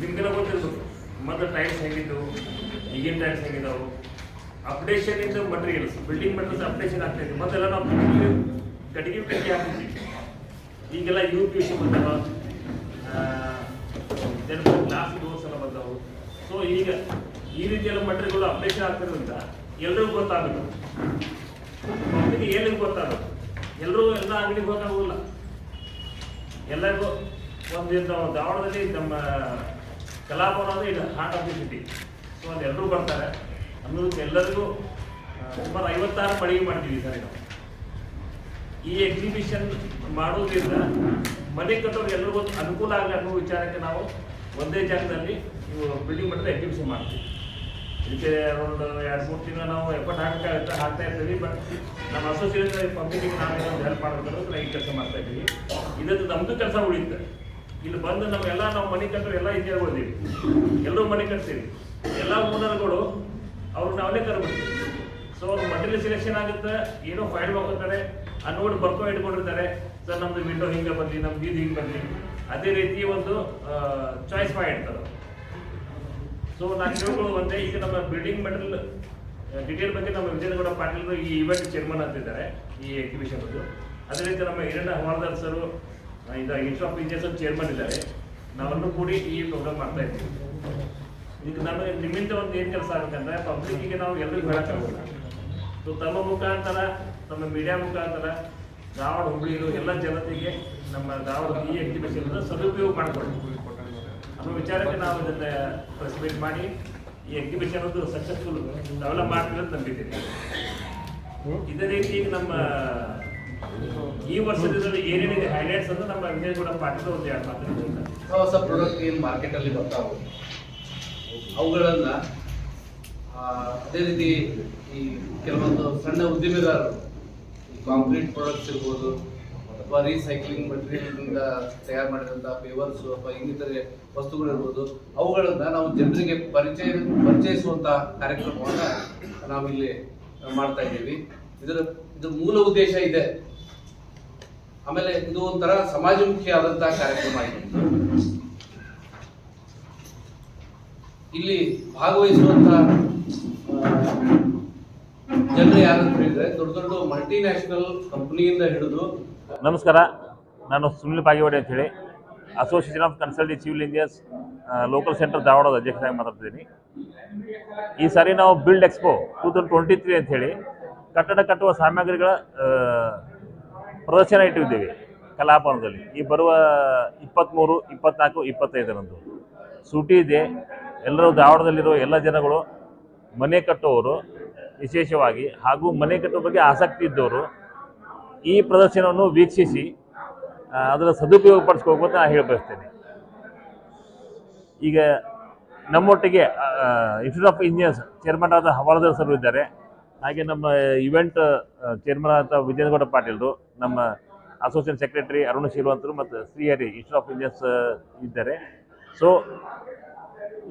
ನಿಮ್ಗೆಲ್ಲ ಗೊತ್ತಿರ್ಬೇಕು ಮೊದಲು ಟೈಮ್ಸ್ ಹೇಗಿದ್ದವು, ಈಗಿನ ಟೈಮ್ಸ್ ಹೆಂಗಿದಾವು? ಅಪ್ಡೇಷನ್ ಇಂದ ಮಟೀರಿಯಲ್ಸ್ ಬಿಲ್ಡಿಂಗ್ ಮಟೀರಿಯಲ್ಸ್ ಅಪ್ಡೇಷನ್ ಆಗ್ತಾ ಇದೆ. ಮೊದಲೆಲ್ಲ ನಾವು ಕಟ್ಟಿಗೆ ಕಟ್ಟಿ ಹಾಕ್ತಿದ್ವಿ ಈಗೆಲ್ಲ ಯು ಪಿ ಸಿ ಬಂದವ ಗ್ಲಾಸ್ ಡೋರ್ಸ್ ಎಲ್ಲ ಬಂದವು. ಸೊ ಈಗ ಈ ರೀತಿಯೆಲ್ಲ ಮಟೀರಿಯಲ್ಗಳು ಅಪ್ಡೇಷನ್ ಆಗ್ತಿರೋದ್ರಿಂದ ಎಲ್ಲರಿಗೂ ಗೊತ್ತಾಗಬೇಕು ಪಬ್ಲಿಕ್ ಏನಿಗೆ ಗೊತ್ತಾಗಬೇಕು ಎಲ್ಲರೂ ಎಲ್ಲ ಅಂಗಡಿಗೆ ಗೊತ್ತಾಗೋಲ್ಲ. ಎಲ್ಲರಿಗೂ ಒಂದು ನಾವು ಧಾರವಾಡದಲ್ಲಿ ನಮ್ಮ ಕಲಾಭವನ ಅಂದರೆ ಇದು heart of the city so ಅದು ಎಲ್ಲರೂ ಬರ್ತಾರೆ. ಅನ್ನೋದಕ್ಕೆ ಎಲ್ಲರಿಗೂ ಸುಮಾರು ಐವತ್ತಾರು ಮಳಿಗೆ ಮಾಡ್ತೀವಿ ಸರ್ ನಾವು. ಈ ಎಕ್ಸಿಬಿಷನ್ ಮಾಡೋದ್ರಿಂದ ಮನೆ ಕಟ್ಟೋರು ಎಲ್ರಿಗೂ ಅನುಕೂಲ ಆಗಲಿ ಅನ್ನೋ ವಿಚಾರಕ್ಕೆ ನಾವು ಒಂದೇ ಜಾಗದಲ್ಲಿ ಇವು ಬಿಲ್ಡಿಂಗ್ ಮಾಡಿದ್ರೆ ಎಕ್ಸಿಬಿಷನ್ ಮಾಡ್ತೀವಿ. ಇದಕ್ಕೆ ಒಂದು ಎರಡು, ಮೂರು ತಿಂಗಳು ನಾವು ಎಫರ್ಟ್ ಹಾಕಬೇಕಾಗುತ್ತೆ ಹಾಕ್ತಾ ಇರ್ತೀವಿ ಬಟ್ ನಮ್ಮ ಅಸೋಸಿಯೇಷನ್ ಪಬ್ಲಿಕ್ಕಿಗೆ ನಾವು ಹೆಲ್ಪ್ ಮಾಡಬೇಕಂದ್ರೆ ಈ ಕೆಲಸ ಮಾಡ್ತಾ ಇದ್ದೀವಿ. ಇದಕ್ಕೆ ನಮ್ಮದು ಕೆಲಸ ಉಳಿಯುತ್ತೆ. ಇಲ್ಲಿ ಬಂದು ನಮ್ಮೆಲ್ಲ ನಾವು ಮನೆ ಕಟ್ಟರು ಎಲ್ಲ ಇಂಜಿನಿಯರ್ಗಳಿದ್ದೀವಿ ಎಲ್ಲರೂ ಮನೆ ಕಟ್ತೀವಿ ಎಲ್ಲ ಓನರ್ಗಳು ಅವ್ರನ್ನ ನಾವೇ ಕರ್ಬಿಡ್ತೀವಿ ಸೊ ಅವ್ರು ಮಟೀರಿಯಲ್ ಸೆಲೆಕ್ಷನ್ ಆಗುತ್ತೆ, ಏನೋ ಫೈಲ್ ಹೋಗ್ತಾರೆ ಆ ನೋಡಿ ಬರ್ಕೊ ಇಟ್ಕೊಂಡಿರ್ತಾರೆ. ಸರ್, ನಮ್ದು ವಿಂಡೋ ಹಿಂಗೆ ಬರಲಿ ನಮ್ಮ ಇದು ಹಿಂಗೆ ಬರಲಿ ಅದೇ ರೀತಿ ಒಂದು ಚಾಯ್ಸ್ ಮಾಡಿರ್ತಾರೆ ಸೊ ನಾನು ಹೇಳ್ಕೊಳ್ಳೋ ಒಂದೇ, ಈಗ ನಮ್ಮ ಬಿಲ್ಡಿಂಗ್ ಮೆಟೀರಿಯಲ್ ಡಿಟೇಲ್ ಬಗ್ಗೆ ನಮ್ಮ ವಿಜಯನಗೌಡ ಪಾಟೀಲ್ ಈ ಇವೆಂಟ್ ಚೇರ್ಮನ್ ಅಂತಿದ್ದಾರೆ, ಈ ಎಕ್ಸಿಬಿಷನ್ ಅದೇ ರೀತಿ ನಮ್ಮ ಹಿರಣ್ಣ ಹವಾಲ್ದಾರ್ ಸರ್ ಇದು ಇನ್ಸ್ಟಿಟ್ಯೂಟ್ ಆಫ್ ಇಂಜಿನಿಯರ್ಸ್ ಚೇರ್ಮನ್ ಇದ್ದಾರೆ. ನಾವೆಲ್ಲರೂ ಕೂಡಿ ಈ ಪ್ರೋಗ್ರಾಮ್ ಮಾಡ್ತಾ ಇದ್ದೀವಿ. ಈಗ ನಮಗೆ ನಿಮ್ಮಿಂದ ಒಂದು ಏನು ಕೆಲಸ ಆಗುತ್ತಂದ್ರೆ ಪಬ್ಲಿಕ್ಕಿಗೆ ನಾವು ಎಲ್ಲರಿಗೂ ಹೇಳೋಕ್ಕಾಗಲ್ಲ ಸೊ ತಮ್ಮ ಮುಖಾಂತರ, ತಮ್ಮ ಮೀಡಿಯಾ ಮುಖಾಂತರ ಧಾರವಾಡ ಹುಬ್ಳಿರು ಎಲ್ಲ ಜನತೆಗೆ ನಮ್ಮ ಧಾರವಾಡ ಈ ಎಕ್ಸಿಬಿಷನ್ ಸದುಪಯೋಗ ಮಾಡಿಕೊಳ್ಳಿ. ಅನ್ನೋ ವಿಚಾರಕ್ಕೆ ನಾವು ಇದನ್ನ ಪ್ರೆಸ್ಮೀಟ್ ಮಾಡಿ ಈ ಎಕ್ಸಿಬಿಷನ್ ಒಂದು ಸಕ್ಸಸ್ಫುಲ್ ಡೆವಲಪ್ ಮಾಡ್ತೀವಿ ಅಂತ ನಂಬಿದ್ದೀನಿ. ಇದೇ ರೀತಿ ನಮ್ಮ ಈ ವರ್ಷದಲ್ಲಿ ಏನೇನಿದೆ ಹೈಲೈಟ್ಸ್ ಅಂತ ನಮ್ಮ ಪಾಟೀಲ್ ಒಂದು ಎರಡು ಮಾತಾಡ್ತಾರೆ ಹೊಸ ಪ್ರಾಡಕ್ಟ್ ಏನು ಮಾರ್ಕೆಟಲ್ಲಿ ಬರ್ತಾವೆ, ಅವುಗಳನ್ನ ಅದೇ ರೀತಿ ಈ ಕೆಲವೊಂದು ಸಣ್ಣ ಉದ್ದಿಮೆದಾರರು, ಈ ಕಾಂಕ್ರೀಟ್ ಪ್ರಾಡಕ್ಟ್ಸ್ ಇರ್ಬೋದು, ಅಥವಾ ರೀಸೈಕ್ಲಿಂಗ್ ಮಟೀರಿಯಲ್ನಿಂದ ತಯಾರು ಮಾಡಿದಂಥ ಪೇವರ್ಸ್ ಅಥವಾ ಇನ್ನಿತರೆ ವಸ್ತುಗಳಿರ್ಬೋದು, ಅವುಗಳನ್ನ ನಾವು ಜನರಿಗೆ ಪರಿಚಯ ಪರಿಚಯಿಸುವಂಥ ಕಾರ್ಯಕ್ರಮವನ್ನು ನಾವಿಲ್ಲಿ ಮಾಡ್ತಾ ಇದ್ದೀವಿ. ಇದರ ಇದರ ಮೂಲ ಉದ್ದೇಶ ಇದೆ. ಆಮೇಲೆ ಇದು ಒಂಥರ ಸಮಾಜಮುಖಿ ಆದಂತಹ ಕಾರ್ಯಕ್ರಮ ಇದೆ ಇಲ್ಲಿ ಭಾಗವಹಿಸುವಂತ ಜನರು ಯಾರಂತ ಹೇಳಿದ್ರೆ ದೊಡ್ಡ ದೊಡ್ಡ ಮಲ್ಟಿನ್ಯಾಷನಲ್ ಕಂಪನಿಯಿಂದ ಹಿಡಿದು ನಮಸ್ಕಾರ. ನಾನು ಸುನಿಲ್ ಬಾಗೇವಾಡಿ ಅಂತ ಹೇಳಿ association of consulting civil engineers local centre ಧಾರವಾಡದ ಅಧ್ಯಕ್ಷರಾಗಿ ಮಾತಾಡ್ತಿದ್ದೀನಿ. ಈ ಸಾರಿ ನಾವು build expo two thousand twenty ಅಂತ ಹೇಳಿ ಕಟ್ಟಡ ಕಟ್ಟುವ ಸಾಮಗ್ರಿಗಳ ಪ್ರದರ್ಶನ ಇಟ್ಟಿದ್ದೇವೆ ಕಲಾಭವನದಲ್ಲಿ. ಈ ಬರುವ ಇಪ್ಪತ್ತ್ಮೂರು ಇಪ್ಪತ್ನಾಲ್ಕು, ಇಪ್ಪತ್ತೈದರಂದು. ಸೂಟಿ ಇದೆ. ಎಲ್ಲರೂ ಧಾರವಾಡದಲ್ಲಿರುವ ಎಲ್ಲ ಜನಗಳು ಮನೆ ಕಟ್ಟುವವರು ವಿಶೇಷವಾಗಿ, ಹಾಗೂ ಮನೆ ಕಟ್ಟುವ ಬಗ್ಗೆ ಆಸಕ್ತಿ ಇದ್ದವರು ಈ ಪ್ರದರ್ಶನವನ್ನು ವೀಕ್ಷಿಸಿ ಅದರ ಸದುಪಯೋಗ ಪಡಿಸ್ಕೋಬೇಕು ಅಂತ ನಾನು ಹೇಳಿ ಬಯಸ್ತೇನೆ ಈಗ ನಮ್ಮೊಟ್ಟಿಗೆ ಇನ್ಸ್ಟಿಟ್ಯೂಟ್ ಆಫ್ ಇಂಜಿನಿಯರ್ಸ್ ಚೇರ್ಮನ್ ಆದ ಹವಾಲದಾರ್ ಸರ್ ಇದ್ದಾರೆ. ಹಾಗೆ ನಮ್ಮ ಇವೆಂಟ್ ಚೇರ್ಮನ್ ಅಂತ ವಿಜಯನಗೌಡ ಪಾಟೀಲ್ರು, ನಮ್ಮ ಅಸೋಸಿಯೇಷನ್ ಸೆಕ್ರೆಟರಿ ಅರುಣ ಶ್ರೀವಂತರು ಮತ್ತು ಶ್ರೀಹರಿ ಇನ್ಸ್ಟಿಟ್ಯೂಟ್ ಆಫ್ ಇಂಜಿನಿಯರ್ಸ್ ಇದ್ದಾರೆ. ಸೊ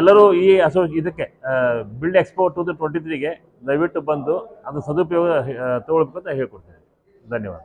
ಎಲ್ಲರೂ ಈ ಅಸೋ, ಇದಕ್ಕೆ ಬಿಲ್ಡ್ ಎಕ್ಸ್ಪೋ ಟು ಟ್ವೆಂಟಿ ತ್ರೀಗೆ ದಯವಿಟ್ಟು ಬಂದು ಅದು ಸದುಪಯೋಗ ತಗೊಳ್ಬೇಕು ಅಂತ ಹೇಳ್ಕೊಡ್ತೇನೆ. ಧನ್ಯವಾದ.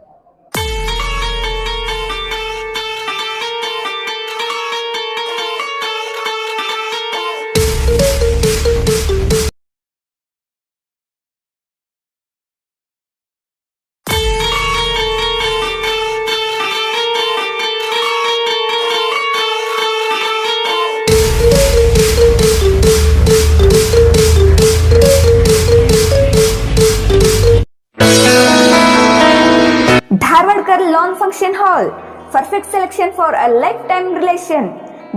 Dharwadkar lawn function hall perfect selection for a lifetime relation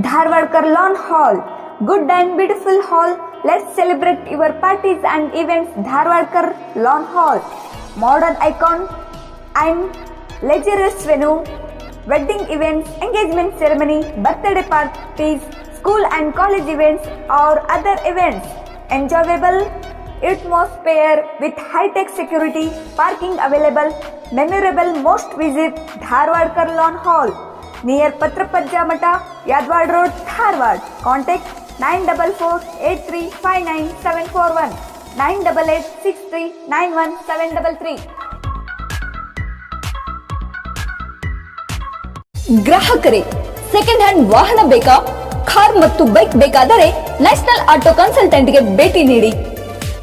Dharwadkar lawn hall good and beautiful hall let celebrate your parties and events Dharwadkar lawn hall modern icon and luxurious venue wedding events, engagement ceremony, birthday parties, school and college events or other events. Enjoyable atmosphere with high-tech security, parking available, memorable most visit Dharwad Lawn Hall near Patrapajja Mata, Yadwad Road, Dharwad. Contact 944-8359-741, 988-6391-733. ಗ್ರಾಹಕರೇ second hand ವಾಹನ ಬೇಕಾ car ಮತ್ತು bike ಬೇಕಾದರೆ national auto ಕನ್ಸಲ್ಟೆಂಟ್ಗೆ ಭೇಟಿ ನೀಡಿ